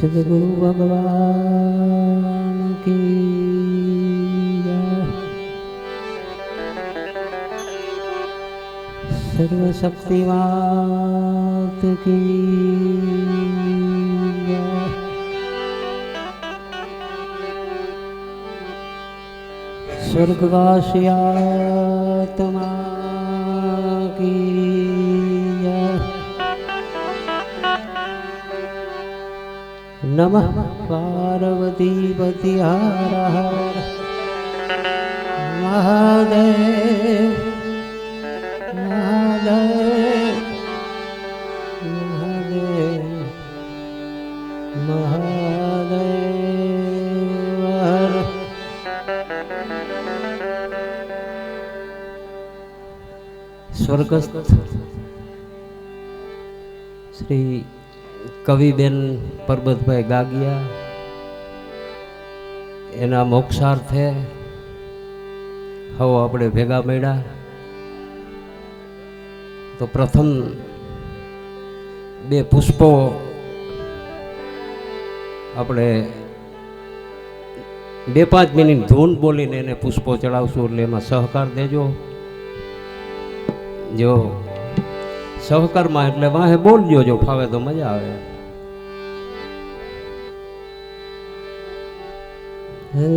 સદગુરુ ભગવાન કી જય. સર્વશક્તિવાત કી જય. સ્વર્ગવાસ્યાત્મા કી નમઃ પાર્વતી પતિ હર હર મહાદેવ મહાદેવ મહાદેવ સ્વર્ગસ્થ શ્રી કવિબેન પરબતભાઈ ગાગિયા, એના મોક્ષાર્થે હવે આપણે ભેગા મળ્યા. તો પ્રથમ બે પુષ્પો આપણે બે પાંચ મિનિટ ધૂન બોલીને એને પુષ્પો ચડાવશું એટલે એમાં સહકાર દેજો. જો સહકારમાં એટલે વાહે બોલજો, જો ફાવે તો મજા આવે. ધ્યાન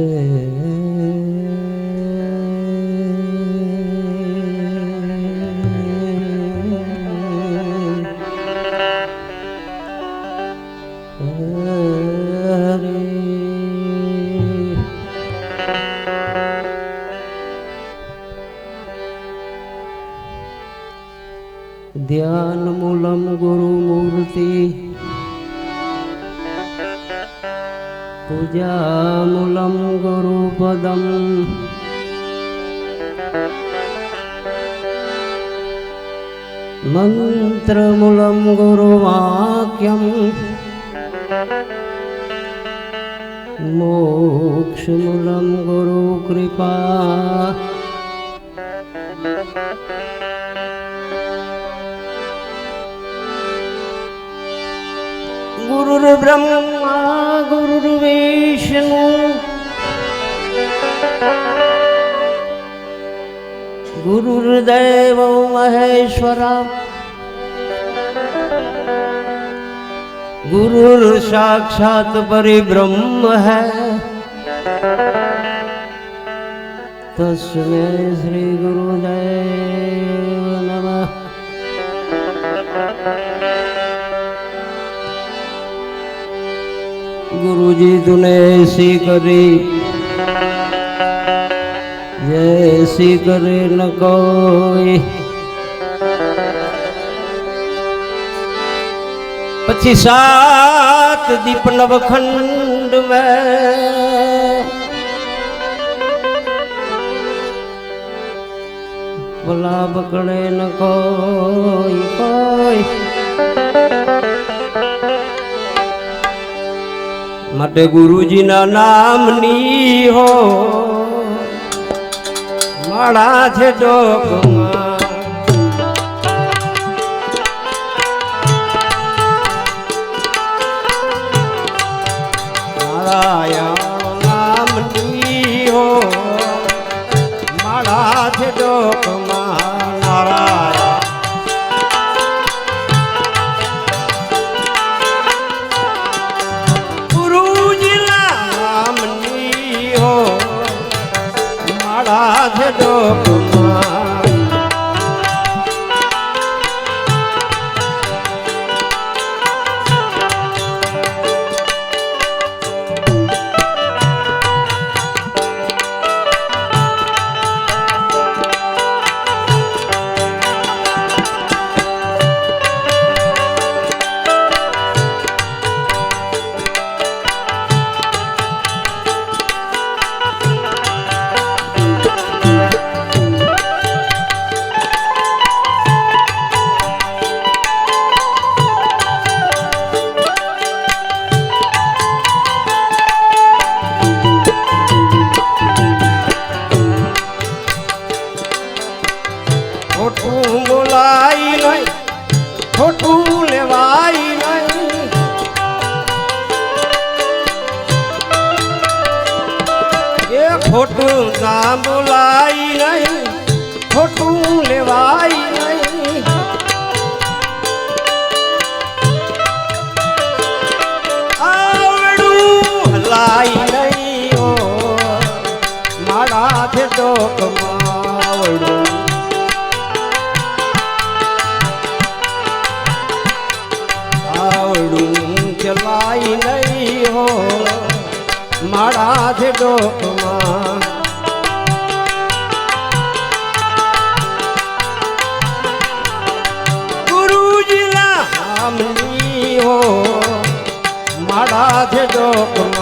મૂલમ ગુરુમૂર્તિ पूजामूलं गुरुपदम् मन्त्रमूलं गुरुवाक्यम् मोक्षमूलं गुरुकृपा गुरुर्ब्रह्मा गुरुर्विष्णु गुरुर्देव महेश्वरा गुरुर साक्षात परिब्रह्म है तस्मै श्री गुरुदेव ગુરુજી તુને એસી કરી એસી કરી ન કોઈ? પછી સાત દીપ નવખંડ મેં ભલા બકડે ન કોઈ કોઈ માટે ગુરુજીના નામની હો. માળા છે ડોકમાં ખોટું ના બોલાય નહીં ખોટું લેવાય નહીં. આવડું હલાય નહીં ઓ મારા છે મારા છે ડોકમાં. ગુરુજીના નામની મારા છે ડોકમાં.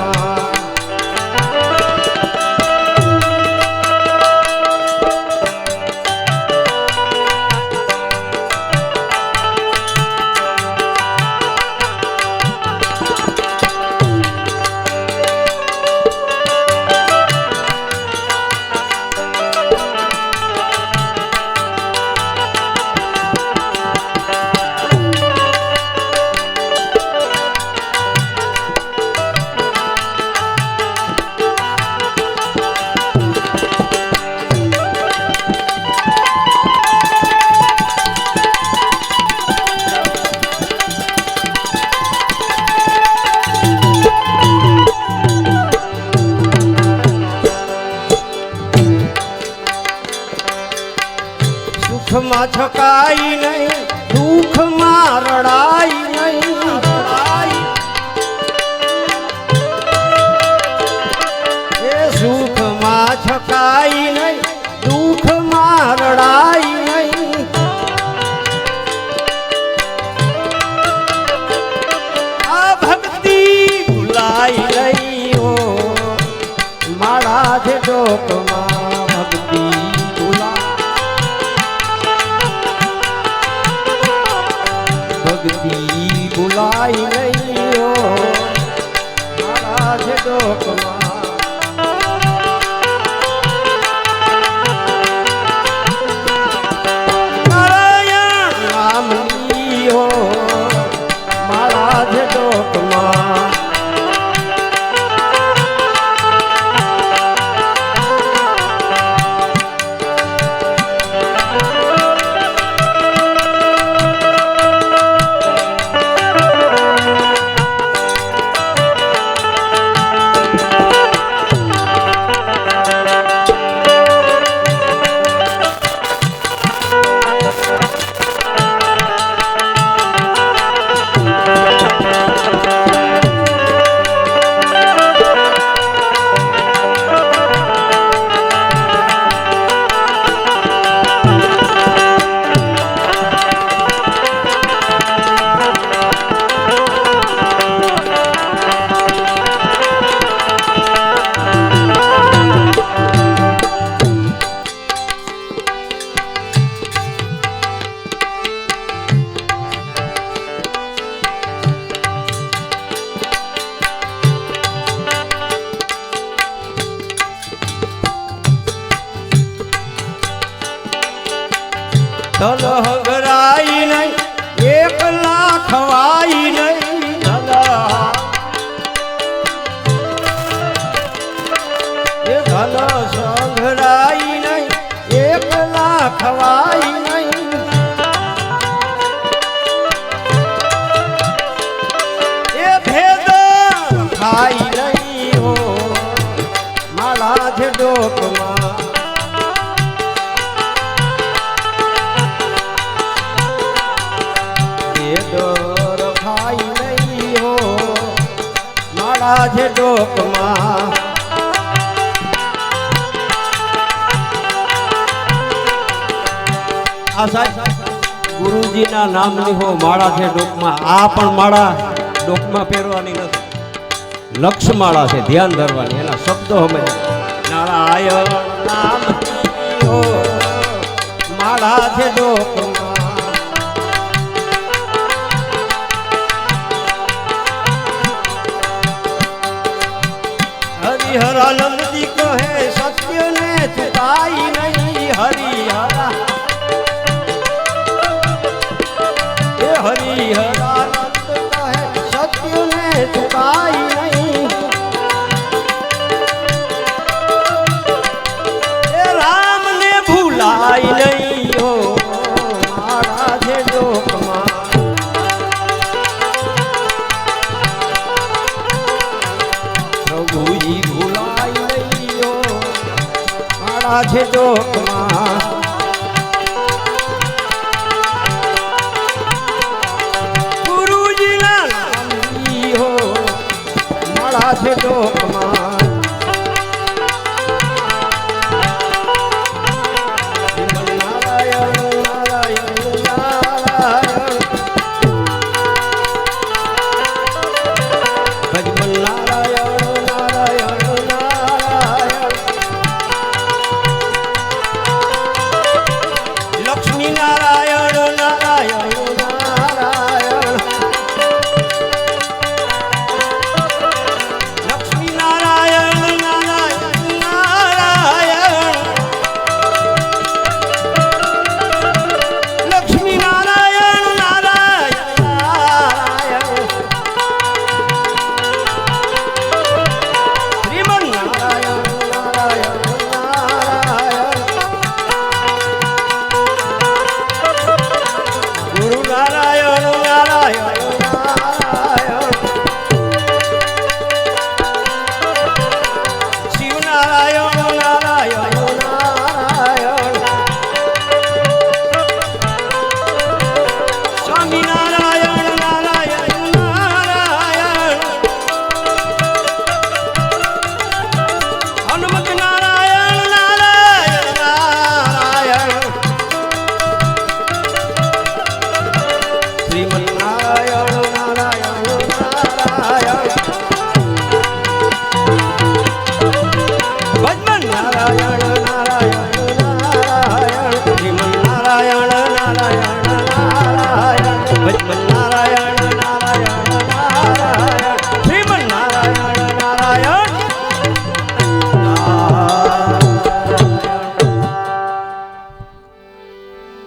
સુખમાં છકાય નહીં દુઃખમાં રડાય નહીં. એ સુખમાં છકાય નહીં, દુઃખમાં રડાય નહીં. આ ભક્તિ ભૂલાય નહીં હો, મારા છે ડોકમાં ધન હગરાઈ નહીં એક લાખ વાઈ નહીં ધન એ ધન સંઘરાઈ નહીં એક લાખ વાઈ નહીં. એ ભેદ ખાઈ નહીં હો માલા છે ડોકમાં છે ડોકમાં આ સાહેબ હો માળા છે ડોકમાં આ પણ માળા ડોકમાં પહેરવાની નથી. લક્ષ માળા છે, ધ્યાન ધરવાની. એના શબ્દો અમે નારાયણ નામ માળા છે ડોકમાં আলম માળા છે